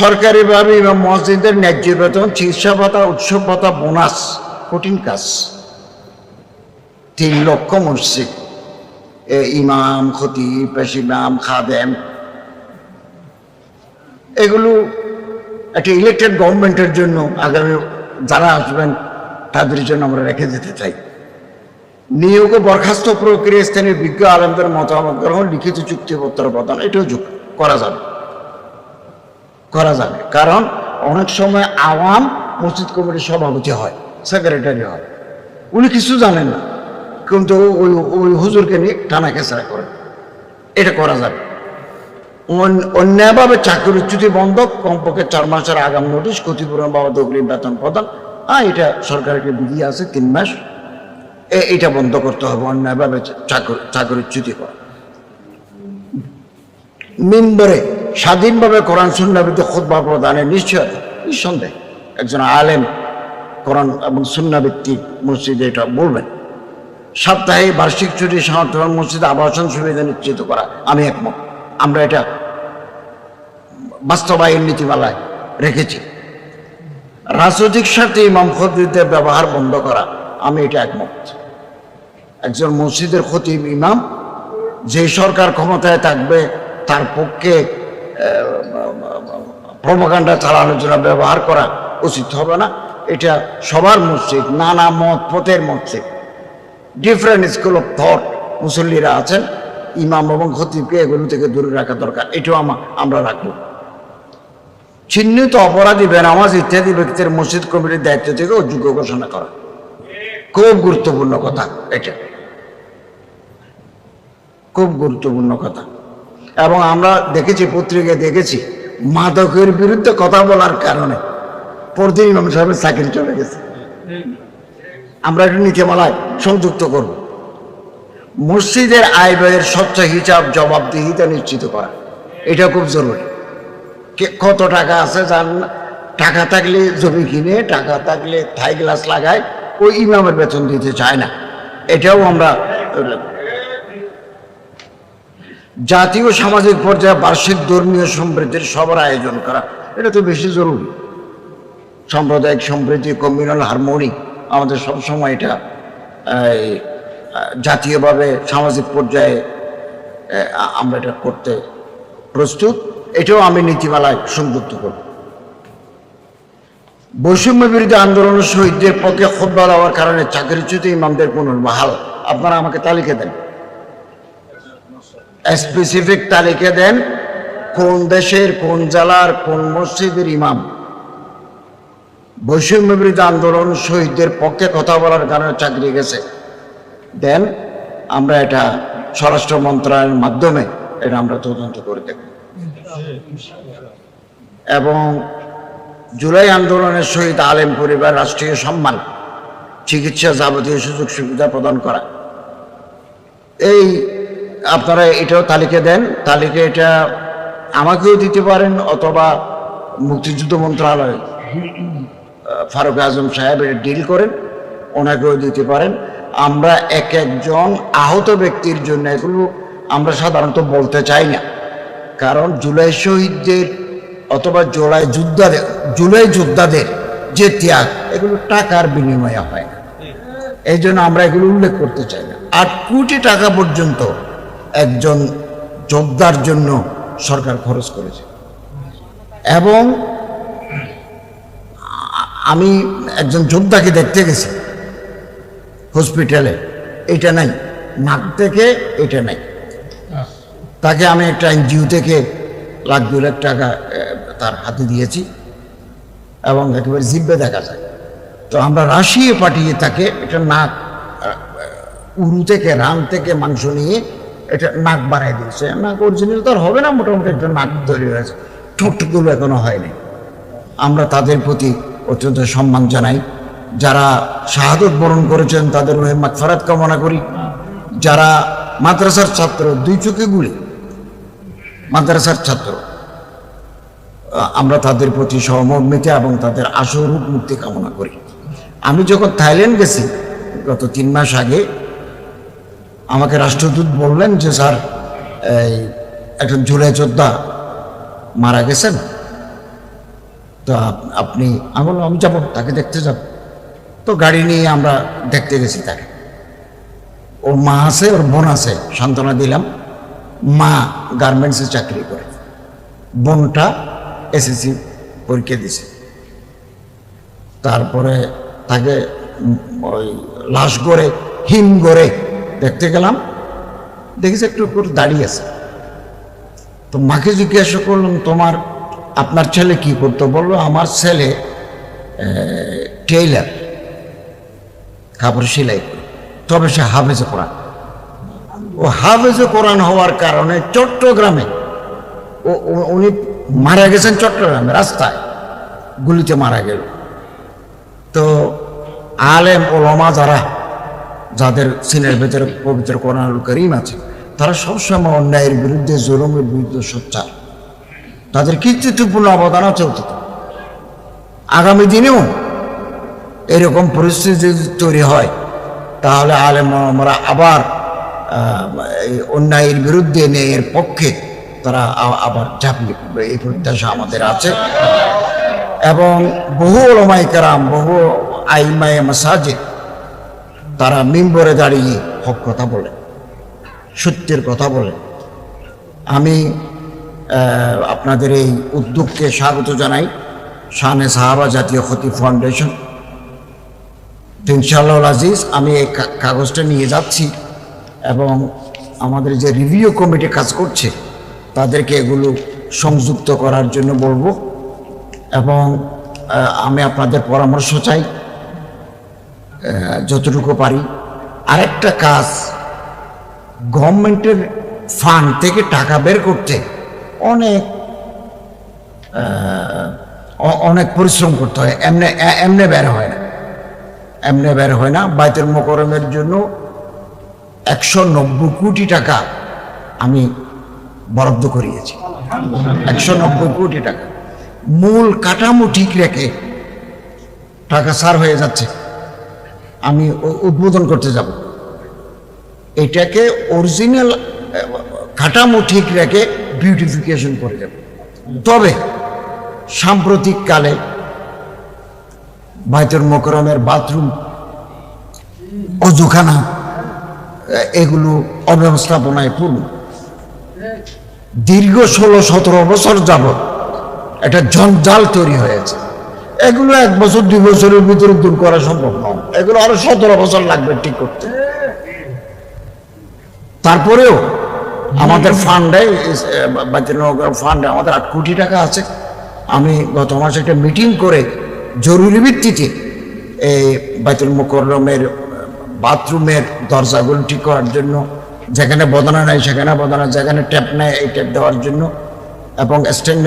সরকারিভাবে ইমাম মসজিদের ন্যায্য বেতন, চিকিৎসা ভাতা উৎসব ভাতা, বোনাস, কঠিন কাজ। তিন লক্ষ মসজিদ। ইমাম, খতিব, পেশ ইমাম, খাদেম। এগুলো একটা ইলেকটেড গভর্নমেন্টের জন্য আগামী যারা আসবেন, তাদের জন্য আমরা রেখে যেতে চাই। নিয়োগ ও বরখাস্ত প্রক্রিয়া, স্থানীয় বিজ্ঞ আলমদের মতামত গ্রহণ, লিখিত চুক্তিপত্র প্রদান, এটাও করা যাবে। করা যাবে। কারণ অনেক সময় আওয়াম মসজিদ কমিটির সভাপতি হয় সেক্রেটারি হয়। উনি কিছু জানেন না, কিন্তু ওই ওই হুজুরকে নিয়ে টানা খেঁচড়া করেন এটা করা যাবে। অন- অন্যায়ভাবে চাকরিচ্যুতি বন্ধ, কমপক্ষে চার মাসের আগাম নোটিশ, ক্ষতিপূরণ বাবদ অগ্রিম বেতন প্রদান। হ্যাঁ এটা সরকারের বিধি আছে, তিন মাস। এটা বন্ধ করতে হবে অন্যায়ভাবে চাকরি চাকরিচ্যুতি করা মিম্বরে স্বাধীনভাবে কোরআন সুন্নাবিত খুদ্া প্রদানের নিশ্চয়তা নিঃসন্দেহে একজন আলেম কোরআন এবং সুন্নাভিত্তিক মসজিদে এটা বলবেন। সাপ্তাহিক বার্ষিক ছুটি সমর্থন মসজিদে আবাসন সুবিধা নিশ্চিত করা। আমি একমত। আমরা এটা বাস্তবায়ন নীতিমালায় রেখেছি। রাজনৈতিক স্বার্থে ইমাম খতিবদের ব্যবহার বন্ধ করা। আমি এটা একমত। একজন মসজিদের খতিব ইমাম, যে সরকার ক্ষমতায় থাকবে তার পক্ষে প্রমকাণ্ডা চালানোর জন্য ব্যবহার করা উচিত হবে না। এটা সবার মসজিদ, নানা মত, পথের মসজিদ। ডিফারেন্ট স্কুল অফ থট মুসল্লিরা আছেন, ইমাম এবং খতিবকে এগুলো থেকে দূরে রাখা দরকার, এটাও আমা- আমরা রাখব। চিহ্নিত অপরাধী, বেনামাজ ইত্যাদি ব্যক্তির মসজিদ কমিটির দায়িত্ব থেকে অযোগ্য ঘোষণা করা। খুব গুরুত্বপূর্ণ কথা এটা। খুব গুরুত্বপূর্ণ কথা। এবং আমরা দেখেছি, পত্রিকায় দেখেছি, মাদকের বিরুদ্ধে কথা বলার কারণে পরদিন ইমাম সাহেবের চাকরি চলে গেছে। আমরা একটু নীতিমালায় সংযুক্ত করব। মসজিদের আয় ব্যয়ের স্বচ্ছ হিসাব জবাবদিহিতা নিশ্চিত করা। এটা খুব জরুরি। কত টাকা আছে জান টাকা থাকলে জমি কিনে, টাকা থাকলে থাই গ্লাস লাগায়, ওই ইমামের বেতন দিতে চায় না। এটাও আমরা জাতীয় সামাজিক পর্যায়ে বার্ষিক ধর্মীয় সমৃদ্ধির সবার আয়োজন করা। এটা তো বেশি জরুরি। সাম্প্রদায়িক সম্প্রীতি কমিউনাল হারমোনি আমাদের সবসময় এটা জাতীয়ভাবে সামাজিক পর্যায়ে আমরা এটা করতে প্রস্তুত। এটাও আমি নীতিমালায় সংযুক্ত করব। বৈষম্য বিরোধী আন্দোলনের শহীদদের পক্ষে খোদ্া দেওয়ার কারণে চাকরিচ্যুত ইমামদের পুনর্বহাল। আপনারা আমাকে তালিকা দেন। স্পেসিফিক তালিকা দেন কোন দেশের, কোন জেলার, কোন মসজিদের ইমাম। বৈষম্য বিরোধী আন্দোলন শহীদদের পক্ষে কথা বলার কারণে চাকরি গেছে। দেন আমরা এটা স্বরাষ্ট্র মন্ত্রণালয়ের মাধ্যমে এটা আমরা তদন্ত করে দেব এবং জুলাই আন্দোলনের শহীদ আলেম পরিবার রাষ্ট্রীয় সম্মান, চিকিৎসা যাবতীয় সুযোগ সুবিধা প্রদান করা। এই আপনারা এটাও তালিকা দেন। তালিকা এটা আমাকেও দিতে পারেন অথবা মুক্তিযুদ্ধ মন্ত্রণালয় ফারুক আজম সাহেব এটা ডিল করেন, ওনাকেও দিতে পারেন। আমরা এক একজন আহত ব্যক্তির জন্য এগুলো আমরা সাধারণত বলতে চাই না। কারণ জুলাই শহীদদের অথবা জুলাই যোদ্ধাদের জুলাই যোদ্ধাদের যে ত্যাগ, এগুলো টাকার বিনিময়ে হয় না। এই জন্য আমরা এগুলো উল্লেখ করতে চাই না। আট কোটি টাকা পর্যন্ত একজন যোদ্ধার জন্য সরকার খরচ করেছে। এবং আমি একজন যোদ্ধাকে দেখতে গেছি হসপিটালে। এটা নাই। নাক থেকে এটা নাই। তাকে আমি একটা এনজিও থেকে লাখ দু লাখ টাকা তার হাতে দিয়েছি এবং একেবারে জিব্বে দেখা যায়। তো আমরা রাশিয়ে পাঠিয়ে তাকে এটা নাক উরু থেকে, রান থেকে মাংস নিয়ে এটা নাক বাড়াই দিয়েছে। নাক অরিজিনাল তো আর হবে না, মোটামুটি একটা নাক তৈরি হয়েছে। ঠোঁটগুলো এখনও হয়নি। আমরা তাদের প্রতি অত্যন্ত সম্মান জানাই। যারা শাহাদত বরণ করেছেন, তাদের মাগফারাত কামনা করি। যারা মাদ্রাসার ছাত্র, দুই চোখে গুলি। মাদ্রাসার ছাত্র। আমরা তাদের প্রতি সহমর্মিতা এবং তাদের আশরূপ মুক্তি কামনা করি। আমি যখন থাইল্যান্ড গেছি, গত তিন মাস আগে আমাকে রাষ্ট্রদূত বললেন যে, স্যার, এই একজন জুলাই যোদ্ধা মারা গেছেন। তো আপ- আপনি আমি বললাম আমি যাব, তাকে দেখতে যাব। তো গাড়ি নিয়ে আমরা দেখতে গেছি তাকে। ওর মা আছে, ওর বোন আছে, সান্ত্বনা দিলাম। মা গার্মেন্টসে চাকরি করে। বোনটা এসএসসি পরীক্ষা দিছে। তারপরে তাকে ওই লাশ গড়ে, হিম গড়ে দেখতে গেলাম, দেখেছি একটু করে দাঁড়িয়ে আছে। তো মাকে জিজ্ঞাসা করলাম, তোমার, আপনার ছেলে কি করতো? বলল, আমার ছেলে টেইলার। কাপড় সেলাই তবে সে হাফেজে কোরআন। ও হাফেজে কোরআন হওয়ার কারণে চট্টগ্রামে, ও, ও- উনি মারা গেছেন চট্টগ্রামে, রাস্তায়। গুলিতে মারা গেল। তো আলেম ওলমা যারা যাদের সিনের ভেতরে পবিত্র কোরআনুল করিম আছে, তারা সবসময় অন্যায়ের বিরুদ্ধে জুলুমের বিরুদ্ধে সোচ্চার। তাদের কৃতিত্বপূর্ণ অবদান আছে আগামী দিনেও এরকম পরিস্থিতি যদি তৈরি হয়, তাহলে আলেম আমরা আবার অন্যায়ের বিরুদ্ধে ন্যায়ের পক্ষে তারা আবার ঝাঁপিয়ে পড়বে। এই প্রত্যাশা আমাদের আছে। এবং বহু ওলমাই বহু আইমায় মাসাজিদ তারা মিম্বরে দাঁড়িয়ে হক কথা বলে, সত্যের কথা বলে। আমি আপনাদের এই উদ্যোগকে স্বাগত জানাই, শানে সাহাবা জাতীয় ক্ষতি ফাউন্ডেশন। ইনশাআল্লাহ আজিজ, আমি এই কাগজটা নিয়ে যাচ্ছি এবং আমাদের যে রিভিউ কমিটি কাজ করছে, তাদেরকে এগুলো সংযুক্ত করার জন্য বলব। এবং আমি আপনাদের পরামর্শ চাই। যতটুকু পারি। আরেকটা কাজ, গভর্নমেন্টের ফান্ড থেকে টাকা বের করতে অনেক অনেক পরিশ্রম করতে হয়। এমনি এমনি বের হয় না। এমনি বের হয় না। বাইতুল মোকরমের জন্য একশো নব্বই কোটি টাকা আমি বরাদ্দ করিয়েছি। একশো নব্বই কোটি টাকা। মূল কাঠামো ঠিক রেখে টাকা সার হয়ে যাচ্ছে। আমি উদ্বোধন করতে যাব। এটাকে অরিজিনাল কাঠামো ঠিক রেখে বিউটিফিকেশন করে দেব। তবে সাম্প্রতিক কালে বাইতুল মোকরমের বাথরুম, অজুখানা এগুলো অব্যবস্থাপনায় পূর্ণ। দীর্ঘ ষোলো সতেরো বছর যাবৎ একটা জঞ্জাল তৈরি হয়েছে। এগুলো এক বছর, দুই বছরের ভিতরে দূর করা সম্ভব নয় এগুলো আরও সতেরো বছর লাগবে ঠিক করতে। তারপরেও আমাদের ফান্ডে ফান্ডে আমাদের আট কোটি টাকা আছে। আমি গত মাসে একটা মিটিং করে জরুরি ভিত্তিতে এই বাইতুল মুকরমের বাথরুমের দরজাগুলো ঠিক করার জন্য, যেখানে বদনা নেয় সেখানে বদনা, যেখানে ট্যাপ নেয় এই ট্যাপ দেওয়ার জন্য, এবং স্ট্যান্ড